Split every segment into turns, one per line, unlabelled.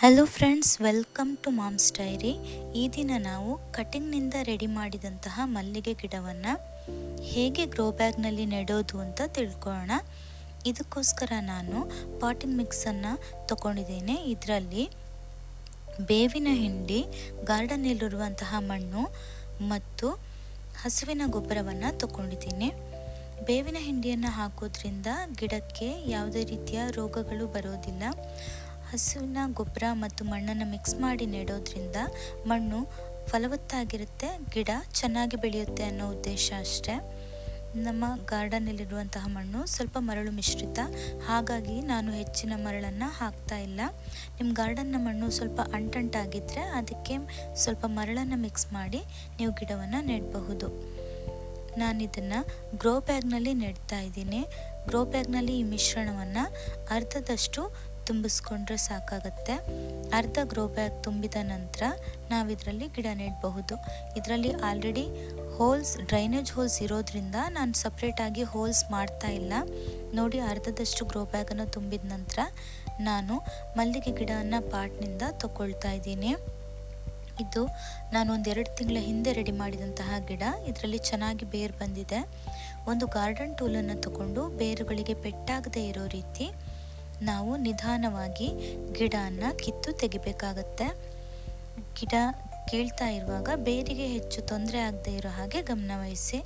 Hello friends welcome to mom's diary ಈ ದಿನ ನಾವು ಕಟಿಂಗ್ನಿಂದ ರೆಡಿ ಮಾಡಿದಂತಹ ಮಲ್ಲಿಗೆ ಗಿಡವನ್ನು ಹೇಗೆ ಗ್ರೋ ಬ್ಯಾಗ್ನಲ್ಲಿ ನೆಡೋದು ಅಂತ ತಿಳ್ಕೊಳ್ಳೋಣ. ಇದಕ್ಕೋಸ್ಕರ ನಾನು ಪಾಟಿಂಗ್ ಮಿಕ್ಸನ್ನು ತಗೊಂಡಿದ್ದೇನೆ. ಇದರಲ್ಲಿ ಬೇವಿನ ಹಿಂಡಿ ಗಾರ್ಡನ್ನಲ್ಲಿರುವಂತಹ ಮಣ್ಣು ಮತ್ತು ಹಸುವಿನ ಗೊಬ್ಬರವನ್ನು ತಗೊಂಡಿದ್ದೀನಿ. ಬೇವಿನ ಹಿಂಡಿಯನ್ನು ಹಾಕೋದ್ರಿಂದ ಗಿಡಕ್ಕೆ ಯಾವುದೇ ರೀತಿಯ ರೋಗಗಳು ಬರೋದಿಲ್ಲ. ಹಸುವಿನ ಗೊಬ್ಬರ ಮತ್ತು ಮಣ್ಣನ್ನು ಮಿಕ್ಸ್ ಮಾಡಿ ನೆಡೋದ್ರಿಂದ ಮಣ್ಣು ಫಲವತ್ತಾಗಿರುತ್ತೆ, ಗಿಡ ಚೆನ್ನಾಗಿ ಬೆಳೆಯುತ್ತೆ ಅನ್ನೋ ಉದ್ದೇಶ ಅಷ್ಟೇ. ನಮ್ಮ ಗಾರ್ಡನ್ನಲ್ಲಿರುವಂತಹ ಮಣ್ಣು ಸ್ವಲ್ಪ ಮರಳು ಮಿಶ್ರಿತ, ಹಾಗಾಗಿ ನಾನು ಹೆಚ್ಚಿನ ಮರಳನ್ನು ಹಾಕ್ತಾ ಇಲ್ಲ. ನಿಮ್ಮ ಗಾರ್ಡನ್ನ ಮಣ್ಣು ಸ್ವಲ್ಪ ಅಂಟಂಟಾಗಿದ್ದರೆ ಅದಕ್ಕೆ ಸ್ವಲ್ಪ ಮರಳನ್ನು ಮಿಕ್ಸ್ ಮಾಡಿ ನೀವು ಗಿಡವನ್ನು ನೆಡಬಹುದು. ನಾನಿದನ್ನು ಗ್ರೋ ಬ್ಯಾಗ್ನಲ್ಲಿ ನೆಡ್ತಾ ಇದ್ದೀನಿ. ಗ್ರೋ ಬ್ಯಾಗ್ನಲ್ಲಿ ಈ ಮಿಶ್ರಣವನ್ನು ಅರ್ಧದಷ್ಟು ತುಂಬಿಸ್ಕೊಂಡ್ರೆ ಸಾಕಾಗುತ್ತೆ. ಅರ್ಧ ಗ್ರೋ ಬ್ಯಾಗ್ ತುಂಬಿದ ನಂತರ ನಾವು ಇದರಲ್ಲಿ ಗಿಡ ನೆಡಬಹುದು. ಇದರಲ್ಲಿ ಆಲ್ರೆಡಿ ಹೋಲ್ಸ್, ಡ್ರೈನೇಜ್ ಹೋಲ್ಸ್ ಇರೋದ್ರಿಂದ ನಾನು ಸಪ್ರೇಟಾಗಿ ಹೋಲ್ಸ್ ಮಾಡ್ತಾ ಇಲ್ಲ. ನೋಡಿ ಅರ್ಧದಷ್ಟು ಗ್ರೋ ಬ್ಯಾಗನ್ನು ತುಂಬಿದ ನಂತರ ನಾನು ಮಲ್ಲಿಗೆ ಗಿಡವನ್ನು ಪಾಟ್ನಿಂದ ತಗೊಳ್ತಾ ಇದ್ದೀನಿ. ಇದು ನಾನು ಎರಡು ತಿಂಗಳ ಹಿಂದೆ ರೆಡಿ ಮಾಡಿದಂತಹ ಗಿಡ. ಇದರಲ್ಲಿ ಚೆನ್ನಾಗಿ ಬೇರು ಬಂದಿದೆ. ಒಂದು ಗಾರ್ಡನ್ ಟೂಲನ್ನು ತಗೊಂಡು ಬೇರುಗಳಿಗೆ ಪೆಟ್ಟಾಗದೇ ಇರೋ ರೀತಿ ನಾವು ನಿಧಾನವಾಗಿ ಗಿಡನ ಕಿತ್ತು ತೆಗಿಬೇಕಾಗತ್ತೆ. ಗಿಡ ಕೀಳ್ತಾ ಇರುವಾಗ ಬೇರಿಗೆ ಹೆಚ್ಚು ತೊಂದರೆ ಆಗದೆ ಇರೋ ಹಾಗೆ ಗಮನವಹಿಸಿ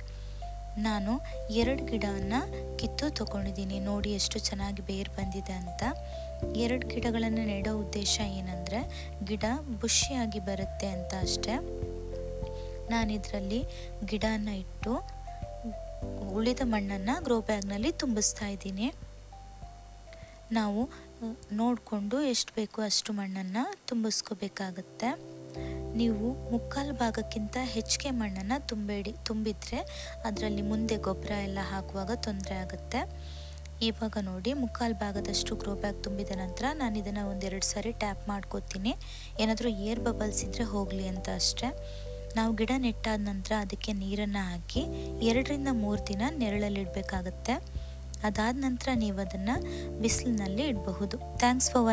ನಾನು ಎರಡು ಗಿಡವನ್ನು ಕಿತ್ತು ತಗೊಂಡಿದ್ದೀನಿ. ನೋಡಿ ಎಷ್ಟು ಚೆನ್ನಾಗಿ ಬೇರು ಬಂದಿದೆ ಅಂತ. ಎರಡು ಗಿಡಗಳನ್ನು ನೆಡೋ ಉದ್ದೇಶ ಏನಂದರೆ ಗಿಡ ಬುಷಿಯಾಗಿ ಬರುತ್ತೆ ಅಂತ ಅಷ್ಟೇ. ನಾನಿದರಲ್ಲಿ ಗಿಡನ ಇಟ್ಟು ಉಳಿದ ಮಣ್ಣನ್ನು ಗ್ರೋ ಬ್ಯಾಗ್ನಲ್ಲಿ ತುಂಬಿಸ್ತಾ ಇದ್ದೀನಿ. ನಾವು ನೋಡಿಕೊಂಡು ಎಷ್ಟು ಬೇಕೋ ಅಷ್ಟು ಮಣ್ಣನ್ನು ತುಂಬಿಸ್ಕೋಬೇಕಾಗತ್ತೆ. ನೀವು ಮುಕ್ಕಾಲು ಭಾಗಕ್ಕಿಂತ ಹೆಚ್ಚಿಗೆ ಮಣ್ಣನ್ನು ತುಂಬಬೇಡಿ ತುಂಬಿದರೆ ಅದರಲ್ಲಿ ಮುಂದೆ ಗೊಬ್ಬರ ಎಲ್ಲ ಹಾಕುವಾಗ ತೊಂದರೆ ಆಗುತ್ತೆ. ಇವಾಗ ನೋಡಿ, ಮುಕ್ಕಾಲು ಭಾಗದಷ್ಟು ಗ್ರೋ ಬ್ಯಾಗ್ ತುಂಬಿದ ನಂತರ ನಾನು ಇದನ್ನು ಒಂದೆರಡು ಸಾರಿ ಟ್ಯಾಪ್ ಮಾಡ್ಕೋತೀನಿ. ಏನಾದರೂ ಏರ್ ಬಬಲ್ಸ್ ಇದ್ದರೆ ಹೋಗಲಿ ಅಂತ ಅಷ್ಟೇ. ನಾವು ಗಿಡ ನೆಟ್ಟಾದ ನಂತರ ಅದಕ್ಕೆ ನೀರನ್ನು ಹಾಕಿ, ಎರಡರಿಂದ ಮೂರು ದಿನ ನೆರಳಲ್ಲಿಡಬೇಕಾಗತ್ತೆ ಅದಾದ ನಂತರ ನೀವು ಅದನ್ನು ಬಿಸಿಲಿನಲ್ಲಿ ಇಡಬಹುದು. Thanks for